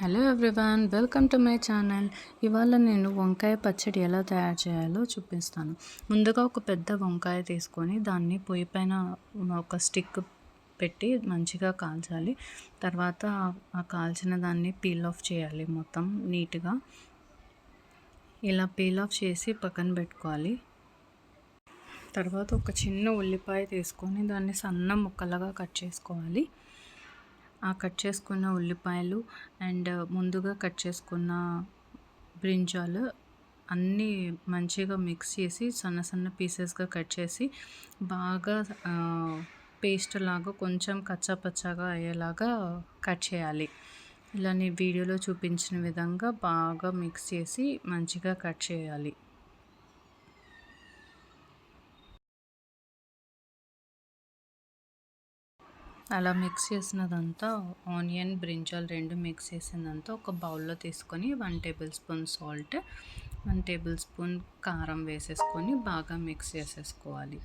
Hello everyone welcome to my channel ఇవాళ నేను వంకాయ పచ్చడి ఎలా తయారు చేయాలో చూపిస్తాను. ముందుగా ఒక పెద్ద వంకాయ తీసుకొని దాన్ని పొయ్యి పైన ఒక స్టిక్ పెట్టి మంచిగా కాల్చాలి. తర్వాత ఆ కాల్చిన దాన్ని పీల్ ఆఫ్ చేయాలి మొత్తం నీట్గా. ఇలా పీల్ ఆఫ్ చేసి పక్కన పెట్టుకోవాలి. తర్వాత ఒక చిన్న ఉల్లిపాయ తీసుకొని దాన్ని సన్న ముక్కలుగా కట్ చేసుకోవాలి. ఆ కట్ చేసుకున్న ఉల్లిపాయలు అండ్ ముందుగా కట్ చేసుకున్న బ్రింజాలు అన్నీ మంచిగా మిక్స్ చేసి సన్న సన్న పీసెస్గా కట్ చేసి బాగా పేస్ట్ లాగా కొంచెం కచ్చాపచ్చాగా అయ్యేలాగా కట్ చేయాలి. ఇలా నేను వీడియోలో చూపించిన విధంగా బాగా మిక్స్ చేసి మంచిగా కట్ చేయాలి. అలా మిక్స్ చేసినదంతా ఆనియన్ బ్రింజాల్ రెండు మిక్స్ చేసినదంతా ఒక బౌల్లో తీసుకొని one tablespoon salt one tablespoon కారం వేసేసుకొని బాగా మిక్స్ చేసేసుకోవాలి.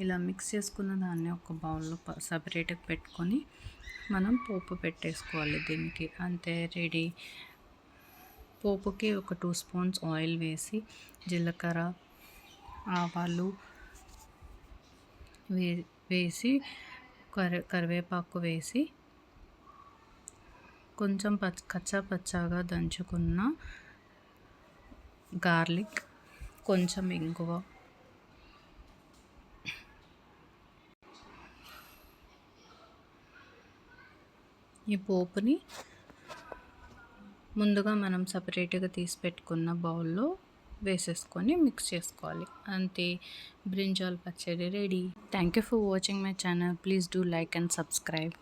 ఇలా మిక్స్ చేసుకున్న దాన్ని ఒక బౌల్లో సపరేట్గా పెట్టుకొని మనం పోపు పెట్టేసుకోవాలి దీనికి. అంతే రెడీ. పోపుకి ఒక టూ స్పూన్స్ ఆయిల్ వేసి జీలకర్ర ఆవాలు వే వేసి కరి కరివేపాకు వేసి కొంచెం పచ్చ కచ్చా పచ్చాగా దంచుకున్న గార్లిక్ కొంచెం ఇంగువ. ఈ పోపుని ముందుగా మనం సపరేట్గా తీసి పెట్టుకున్న బౌల్లో వేసేసుకొని మిక్స్ చేసుకోవాలి. అంతే. బ్రింజాల్ పచ్చడి ready. Thank you for watching my channel please do like and subscribe